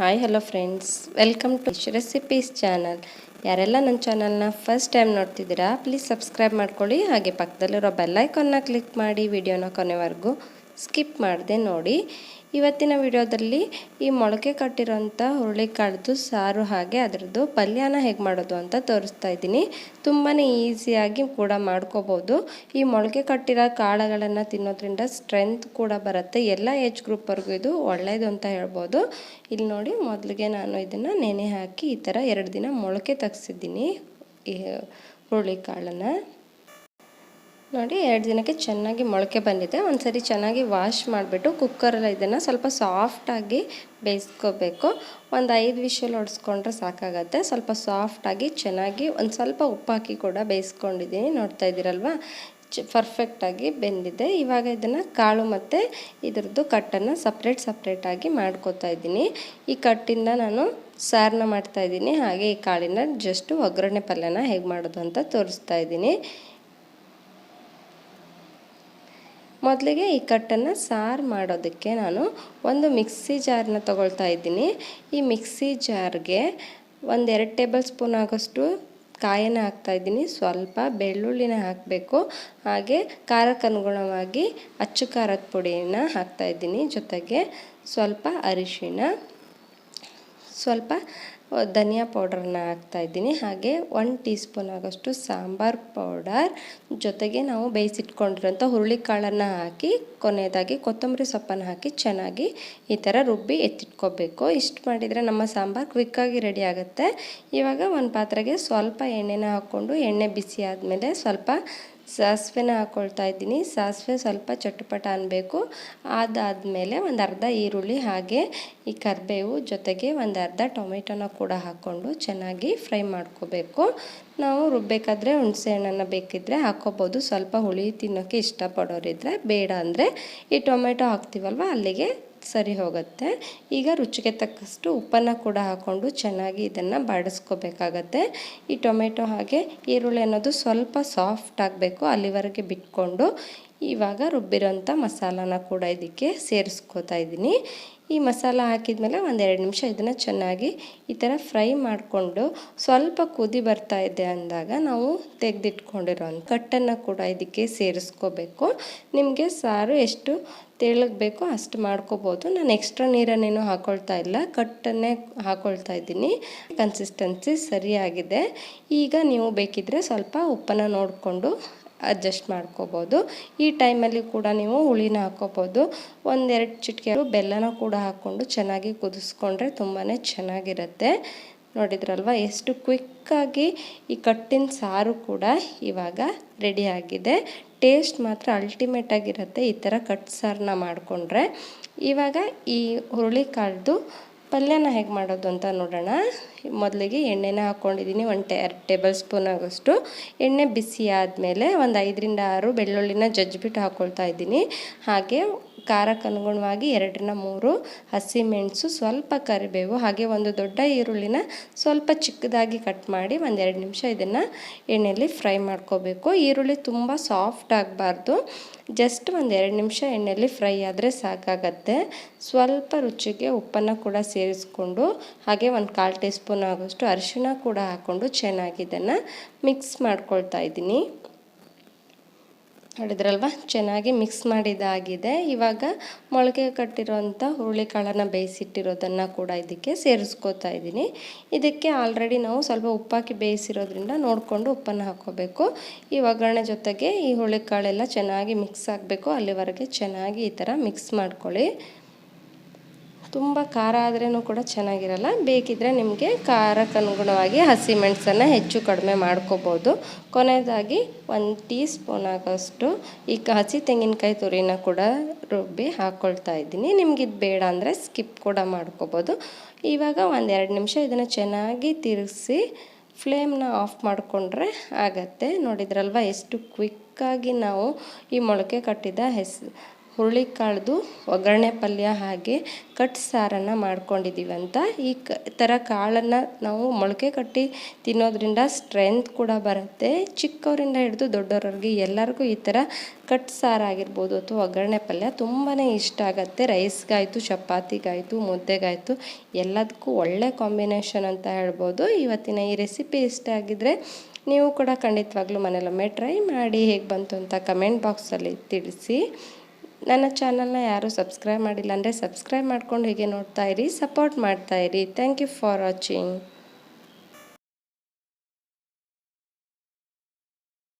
Hi hello friends welcome to recipes channel ಯಾರೆಲ್ಲ ನನ್ನ ಚಾನಲ್ನ ಫಸ್ಟ್ ಟೈಮ್ ನೋಡ್ತಿದ್ದೀರಾ ಪ್ಲೀಸ್ ಸಬ್ಸ್ಕ್ರೈಬ್ ಮಾಡ್ಕೊಳ್ಳಿ. ಹಾಗೆ ಪಕ್ಕದಲ್ಲಿರೋ ಬೆಲ್ಲೈಕನ್ನ ಕ್ಲಿಕ್ ಮಾಡಿ ವಿಡಿಯೋನ ಕೊನೆವರೆಗೂ ಸ್ಕಿಪ್ ಮಾಡಿದೆ ನೋಡಿ. ಇವತ್ತಿನ ವಿಡಿಯೋದಲ್ಲಿ ಈ ಮೊಳಕೆ ಕಟ್ಟಿರೋಂಥ ಹುರುಳಿಕಾಳ್ದು ಸಾರು ಹಾಗೆ ಅದರದ್ದು ಪಲ್ಯನ ಹೇಗೆ ಮಾಡೋದು ಅಂತ ತೋರಿಸ್ತಾ ಇದ್ದೀನಿ. ತುಂಬಾ ಈಸಿಯಾಗಿ ಕೂಡ ಮಾಡ್ಕೋಬೋದು. ಈ ಮೊಳಕೆ ಕಟ್ಟಿರೋ ಕಾಳುಗಳನ್ನು ತಿನ್ನೋದ್ರಿಂದ ಸ್ಟ್ರೆಂತ್ ಕೂಡ ಬರುತ್ತೆ. ಎಲ್ಲ ಏಜ್ ಗ್ರೂಪ್ವರೆಗೂ ಇದು ಒಳ್ಳೆಯದು ಅಂತ ಹೇಳ್ಬೋದು. ಇಲ್ಲಿ ನೋಡಿ ಮೊದಲಿಗೆ ನಾನು ಇದನ್ನು ನೆನೆ ಹಾಕಿ ಈ ಥರ ಎರಡು ದಿನ ಮೊಳಕೆ ತೆಗ್ಸಿದ್ದೀನಿ ಈ ಹುರುಳಿಕಾಳನ್ನು. ನೋಡಿ, ಎರಡು ದಿನಕ್ಕೆ ಚೆನ್ನಾಗಿ ಮೊಳಕೆ ಬಂದಿದೆ. ಒಂದು ಸರಿ ಚೆನ್ನಾಗಿ ವಾಶ್ ಮಾಡಿಬಿಟ್ಟು ಕುಕ್ಕರಲ್ಲಿ ಇದನ್ನು ಸ್ವಲ್ಪ ಸಾಫ್ಟಾಗಿ ಬೇಯಿಸ್ಕೋಬೇಕು. ಒಂದು ಐದು ವಿಷಲ್ ಹೊಡೆಸ್ಕೊಂಡ್ರೆ ಸಾಕಾಗತ್ತೆ. ಸ್ವಲ್ಪ ಸಾಫ್ಟಾಗಿ ಚೆನ್ನಾಗಿ ಒಂದು ಸ್ವಲ್ಪ ಉಪ್ಪು ಹಾಕಿ ಕೂಡ ಬೇಯಿಸ್ಕೊಂಡಿದ್ದೀನಿ. ನೋಡ್ತಾ ಇದ್ದೀರಲ್ವ? ಚ ಪರ್ಫೆಕ್ಟಾಗಿ ಬೆಂದಿದೆ. ಇವಾಗ ಇದನ್ನು ಕಾಳು ಮತ್ತು ಇದ್ರದ್ದು ಕಟ್ಟನ್ನು ಸಪ್ರೇಟ್ ಸಪ್ರೇಟಾಗಿ ಮಾಡ್ಕೋತಾ ಇದ್ದೀನಿ. ಈ ಕಟ್ಟಿಂದ ನಾನು ಸಾರನ್ನ ಮಾಡ್ತಾಯಿದ್ದೀನಿ ಹಾಗೆ ಈ ಕಾಳಿನ ಜಸ್ಟು ಒಗ್ಗರಣೆ ಪಲ್ಯನ ಹೇಗೆ ಮಾಡೋದು ಅಂತ ತೋರಿಸ್ತಾ ಇದ್ದೀನಿ. ಮೊದಲಿಗೆ ಈ ಕಟ್ಟನ್ನು ಸಾರು ಮಾಡೋದಕ್ಕೆ ನಾನು ಒಂದು ಮಿಕ್ಸಿ ಜಾರನ್ನ ತಗೊಳ್ತಾ ಇದ್ದೀನಿ. ಈ ಮಿಕ್ಸಿ ಜಾರ್ಗೆ ಒಂದೆರಡು ಟೇಬಲ್ ಸ್ಪೂನ್ ಆಗೋಷ್ಟು ಕಾಯನ್ನು ಹಾಕ್ತಾಯಿದ್ದೀನಿ ಸ್ವಲ್ಪ ಬೆಳ್ಳುಳ್ಳಿನ ಹಾಕಬೇಕು. ಹಾಗೆ ಖಾರಕ್ಕೆ ಅನುಗುಣವಾಗಿ ಅಚ್ಚು ಖಾರದ ಪುಡಿನ ಹಾಕ್ತಾಯಿದ್ದೀನಿ ಜೊತೆಗೆ ಸ್ವಲ್ಪ ಅರಿಶಿನ ಸ್ವಲ್ಪ ಧನಿಯಾ ಪೌಡ್ರನ್ನ ಹಾಕ್ತಾಯಿದ್ದೀನಿ ಹಾಗೆ ಒನ್ ಟೀ ಸ್ಪೂನ್ ಆಗೋಷ್ಟು ಸಾಂಬಾರ್ ಪೌಡರ್. ಜೊತೆಗೆ ನಾವು ಬೇಯಿಸಿಟ್ಕೊಂಡಿರೋಂಥ ಹುರುಳಿಕಾಳನ್ನು ಹಾಕಿ, ಕೊನೆಯದಾಗಿ ಕೊತ್ತಂಬರಿ ಸೊಪ್ಪನ್ನು ಹಾಕಿ ಚೆನ್ನಾಗಿ ಈ ಥರ ರುಬ್ಬಿ ಎತ್ತಿಟ್ಕೋಬೇಕು. ಇಷ್ಟು ಮಾಡಿದರೆ ನಮ್ಮ ಸಾಂಬಾರು ಕ್ವಿಕ್ಕಾಗಿ ರೆಡಿ ಆಗುತ್ತೆ. ಇವಾಗ ಒಂದು ಪಾತ್ರೆಗೆ ಸ್ವಲ್ಪ ಎಣ್ಣೆನ ಹಾಕ್ಕೊಂಡು, ಎಣ್ಣೆ ಬಿಸಿ ಆದಮೇಲೆ ಸ್ವಲ್ಪ ಸಾಸಿವೆನ ಹಾಕ್ಕೊಳ್ತಾ ಇದ್ದೀನಿ. ಸಾಸಿವೆ ಸ್ವಲ್ಪ ಚಟುಪಟ ಅನ್ನಬೇಕು ಅದಾದಮೇಲೆ ಒಂದು ಅರ್ಧ ಈರುಳ್ಳಿ ಹಾಗೆ ಈ ಕರಿಬೇವು ಜೊತೆಗೆ ಒಂದು ಅರ್ಧ ಟೊಮೆಟೊನ ಕೂಡ ಹಾಕ್ಕೊಂಡು ಚೆನ್ನಾಗಿ ಫ್ರೈ ಮಾಡ್ಕೋಬೇಕು. ನಾವು ರುಬ್ಬಬೇಕಾದ್ರೆ ಹುಣಸೆ ಹಣ್ಣನ್ನು ಬೇಕಿದ್ದರೆ ಹಾಕ್ಕೋಬೋದು. ಸ್ವಲ್ಪ ಹುಳಿ ತಿನ್ನೋಕ್ಕೆ ಇಷ್ಟಪಡೋರಿದ್ರೆ ಬೇಡ ಅಂದರೆ ಈ ಟೊಮೆಟೊ ಹಾಕ್ತೀವಲ್ವ ಅಲ್ಲಿಗೆ ಸರಿ ಹೋಗುತ್ತೆ. ಈಗ ರುಚಿಗೆ ತಕ್ಕಷ್ಟು ಉಪ್ಪನ್ನು ಕೂಡ ಹಾಕ್ಕೊಂಡು ಚೆನ್ನಾಗಿ ಇದನ್ನು ಬಾಡಿಸ್ಕೋಬೇಕಾಗತ್ತೆ. ಈ ಟೊಮೆಟೊ ಹಾಗೆ ಈರುಳ್ಳಿ ಅನ್ನೋದು ಸ್ವಲ್ಪ ಸಾಫ್ಟ್ ಆಗಬೇಕು. ಅಲ್ಲಿವರೆಗೆ ಬಿಟ್ಕೊಂಡು ಇವಾಗ ರುಬ್ಬಿರೋಂಥ ಮಸಾಲಾನ ಕೂಡ ಇದಕ್ಕೆ ಸೇರಿಸ್ಕೋತಾ ಇದ್ದೀನಿ. ಈ ಮಸಾಲ ಹಾಕಿದ್ಮೇಲೆ ಒಂದೆರಡು ನಿಮಿಷ ಇದನ್ನು ಚೆನ್ನಾಗಿ ಈ ಥರ ಫ್ರೈ ಮಾಡಿಕೊಂಡು ಸ್ವಲ್ಪ ಕುದಿ ಬರ್ತಾ ಇದೆ ಅಂದಾಗ ನಾವು ತೆಗೆದಿಟ್ಕೊಂಡಿರೋ ಕಟ್ಟನ್ನು ಕೂಡ ಇದಕ್ಕೆ ಸೇರಿಸ್ಕೋಬೇಕು. ನಿಮಗೆ ಸಾರು ಎಷ್ಟು ಬೇಕೋ ಅಷ್ಟು ಮಾಡ್ಕೋಬೋದು. ನಾನು ಎಕ್ಸ್ಟ್ರಾ ನೀರನ್ನೇನು ಹಾಕೊಳ್ತಾ ಇಲ್ಲ, ಕಟ್ಟನ್ನೇ ಹಾಕೊಳ್ತಾ ಇದ್ದೀನಿ. ಕನ್ಸಿಸ್ಟೆನ್ಸಿ ಸರಿಯಾಗಿದೆ. ಈಗ ನೀವು ಬೇಕಿದ್ದರೆ ಸ್ವಲ್ಪ ಉಪ್ಪನ್ನು ನೋಡಿಕೊಂಡು ಅಡ್ಜಸ್ಟ್ ಮಾಡ್ಕೋಬೋದು. ಈ ಟೈಮಲ್ಲಿ ಕೂಡ ನೀವು ಹುಳಿನ ಹಾಕೋಬೋದು. ಒಂದೆರಡು ಚಿಟಿಕೆ ಬೆಲ್ಲನ ಕೂಡ ಹಾಕ್ಕೊಂಡು ಚೆನ್ನಾಗಿ ಕುದಿಸ್ಕೊಂಡ್ರೆ ತುಂಬಾ ಚೆನ್ನಾಗಿರುತ್ತೆ. ನೋಡಿದ್ರಲ್ವ? ಎಷ್ಟು ಕ್ವಿಕ್ಕಾಗಿ ಈ ಕಟ್ಟಿನ ಸಾರು ಕೂಡ ಇವಾಗ ರೆಡಿಯಾಗಿದೆ ಟೇಸ್ಟ್ ಮಾತ್ರ ಅಲ್ಟಿಮೇಟಾಗಿರುತ್ತೆ ಈ ಥರ ಕಟ್ ಸಾರನ್ನ ಮಾಡಿಕೊಂಡ್ರೆ. ಇವಾಗ ಈ ಹುರುಳಿಕಾಳ್ದು ಪಲ್ಯನ ಹೇಗೆ ಮಾಡೋದು ಅಂತ ನೋಡೋಣ. ಮೊದಲಿಗೆ ಎಣ್ಣೆನ ಹಾಕ್ಕೊಂಡಿದ್ದೀನಿ ಒಂದು ಟೆ ಟೇಬಲ್ ಸ್ಪೂನ್ ಆಗೋಷ್ಟು. ಎಣ್ಣೆ ಬಿಸಿ ಆದಮೇಲೆ ಒಂದು ಐದರಿಂದ ಆರು ಬೆಳ್ಳುಳ್ಳಿನ ಜಜ್ಜಿಬಿಟ್ಟು ಹಾಕ್ಕೊಳ್ತಾ ಇದ್ದೀನಿ. ಹಾಗೆ ಖಾರಕ್ಕೆ ಅನುಗುಣವಾಗಿ ಎರಡರಿಂದ ಮೂರು ಹಸಿಮೆಣಸು, ಸ್ವಲ್ಪ ಕರಿಬೇವು, ಹಾಗೆ ಒಂದು ದೊಡ್ಡ ಈರುಳ್ಳಿನ ಸ್ವಲ್ಪ ಚಿಕ್ಕದಾಗಿ ಕಟ್ ಮಾಡಿ ಒಂದೆರಡು ನಿಮಿಷ ಇದನ್ನು ಎಣ್ಣೆಯಲ್ಲಿ ಫ್ರೈ ಮಾಡ್ಕೋಬೇಕು. ಈರುಳ್ಳಿ ತುಂಬ ಸಾಫ್ಟ್ ಆಗಬಾರ್ದು. ಜಸ್ಟ್ ಒಂದು ಎರಡು ನಿಮಿಷ ಎಣ್ಣೆಯಲ್ಲಿ ಫ್ರೈ ಆದರೆ ಸಾಕಾಗತ್ತೆ. ಸ್ವಲ್ಪ ರುಚಿಗೆ ಉಪ್ಪನ್ನು ಕೂಡ ಸೇರಿಸ್ಕೊಂಡು, ಹಾಗೆ ಒಂದು ಕಾಲು ಟೀ ಸ್ಪೂನ್ ಆಗೋಷ್ಟು ಅರಿಶಿಣ ಕೂಡ ಹಾಕ್ಕೊಂಡು ಚೆನ್ನಾಗಿ ಇದನ್ನು ಮಿಕ್ಸ್ ಮಾಡ್ಕೊಳ್ತಾ ಇದ್ದೀನಿ. ನೋಡಿದ್ರಲ್ವ ಚೆನ್ನಾಗಿ ಮಿಕ್ಸ್ ಮಾಡಿದಾಗಿದೆ. ಇವಾಗ ಮೊಳಕೆ ಕಟ್ಟಿರೋಂಥ ಹುರುಳಿಕಾಳನ್ನು ಬೇಯಿಸಿಟ್ಟಿರೋದನ್ನು ಕೂಡ ಇದಕ್ಕೆ ಸೇರಿಸ್ಕೋತಾ ಇದ್ದೀನಿ. ಇದಕ್ಕೆ ಆಲ್ರೆಡಿ ನಾವು ಸ್ವಲ್ಪ ಉಪ್ಪಾಕಿ ಬೇಯಿಸಿರೋದ್ರಿಂದ ನೋಡಿಕೊಂಡು ಉಪ್ಪನ್ನು ಹಾಕೋಬೇಕು ಈ ಒಗ್ಗರಣೆ ಜೊತೆಗೆ ಈ ಹುರುಳಿಕಾಳೆಲ್ಲ ಚೆನ್ನಾಗಿ ಮಿಕ್ಸ್ ಆಗಬೇಕು. ಅಲ್ಲಿವರೆಗೆ ಚೆನ್ನಾಗಿ ಈ ಥರ ಮಿಕ್ಸ್ ಮಾಡ್ಕೊಳ್ಳಿ. ತುಂಬ ಖಾರ ಆದ್ರೂ ಕೂಡ ಚೆನ್ನಾಗಿರಲ್ಲ. ಬೇಕಿದ್ದರೆ ನಿಮಗೆ ಖಾರಕ್ಕನುಗುಣವಾಗಿ ಹಸಿಮೆಣಸನ್ನು ಹೆಚ್ಚು ಕಡಿಮೆ ಮಾಡ್ಕೋಬೋದು. ಕೊನೆಯದಾಗಿ ಒಂದು ಟೀ ಸ್ಪೂನ್ ಆಗೋಷ್ಟು ಈ ಹಸಿ ತೆಂಗಿನಕಾಯಿ ತುರಿನ ಕೂಡ ರುಬ್ಬಿ ಹಾಕ್ಕೊಳ್ತಾ ಇದ್ದೀನಿ. ನಿಮ್ಗೆ ಇದು ಬೇಡ ಅಂದರೆ ಸ್ಕಿಪ್ ಕೂಡ ಮಾಡ್ಕೋಬೋದು. ಇವಾಗ ಒಂದು ಎರಡು ನಿಮಿಷ ಇದನ್ನು ಚೆನ್ನಾಗಿ ತಿರುಗಿಸಿ ಫ್ಲೇಮ್ನ ಆಫ್ ಮಾಡಿಕೊಂಡ್ರೆ ಆಗತ್ತೆ. ನೋಡಿದ್ರಲ್ವ, ಎಷ್ಟು ಕ್ವಿಕ್ಕಾಗಿ ನಾವು ಈ ಮೊಳಕೆ ಕಟ್ಟಿದ ಹೆಸ್ ಹುರುಳಿಕಾಳ್ದು ಒಗ್ಗರಣೆ ಪಲ್ಯ ಹಾಗೆ ಕಟ್ ಸಾರನ್ನು ಮಾಡ್ಕೊಂಡಿದ್ದೀವಿ ಅಂತ ಈ ಕ ಥರ ಕಾಳನ್ನು ನಾವು ಮೊಳಕೆ ಕಟ್ಟಿ ತಿನ್ನೋದ್ರಿಂದ ಸ್ಟ್ರೆಂತ್ ಕೂಡ ಬರುತ್ತೆ. ಚಿಕ್ಕವರಿಂದ ಹಿಡಿದು ದೊಡ್ಡವ್ರವ್ರಿಗೆ ಎಲ್ಲರಿಗೂ ಈ ಥರ ಕಟ್ ಸಾರಾಗಿರ್ಬೋದು ಅಥವಾ ಒಗ್ಗರಣೆ ಪಲ್ಯ ತುಂಬಾ ಇಷ್ಟ ಆಗುತ್ತೆ. ರೈಸ್ಗಾಯಿತು, ಚಪಾತಿಗಾಯಿತು, ಮುದ್ದೆಗಾಯಿತು, ಎಲ್ಲದಕ್ಕೂ ಒಳ್ಳೆ ಕಾಂಬಿನೇಷನ್ ಅಂತ ಹೇಳ್ಬೋದು. ಇವತ್ತಿನ ಈ ರೆಸಿಪಿ ಇಷ್ಟ ಆಗಿದ್ದರೆ ನೀವು ಕೂಡ ಖಂಡಿತವಾಗ್ಲೂ ಮನೇಲೊಮ್ಮೆ ಟ್ರೈ ಮಾಡಿ ಹೇಗೆ ಬಂತು ಅಂತ ಕಮೆಂಟ್ ಬಾಕ್ಸಲ್ಲಿ ತಿಳಿಸಿ. ನನ್ನ ಚಾನಲ್ನ ಯಾರೂ ಸಬ್ಸ್ಕ್ರೈಬ್ ಮಾಡಿಲ್ಲ ಅಂದರೆ ಸಬ್ಸ್ಕ್ರೈಬ್ ಮಾಡ್ಕೊಂಡು ಹೀಗೆ ನೋಡ್ತಾ ಇರಿ, ಸಪೋರ್ಟ್ ಮಾಡ್ತಾ ಇರಿ. Thank you for watching.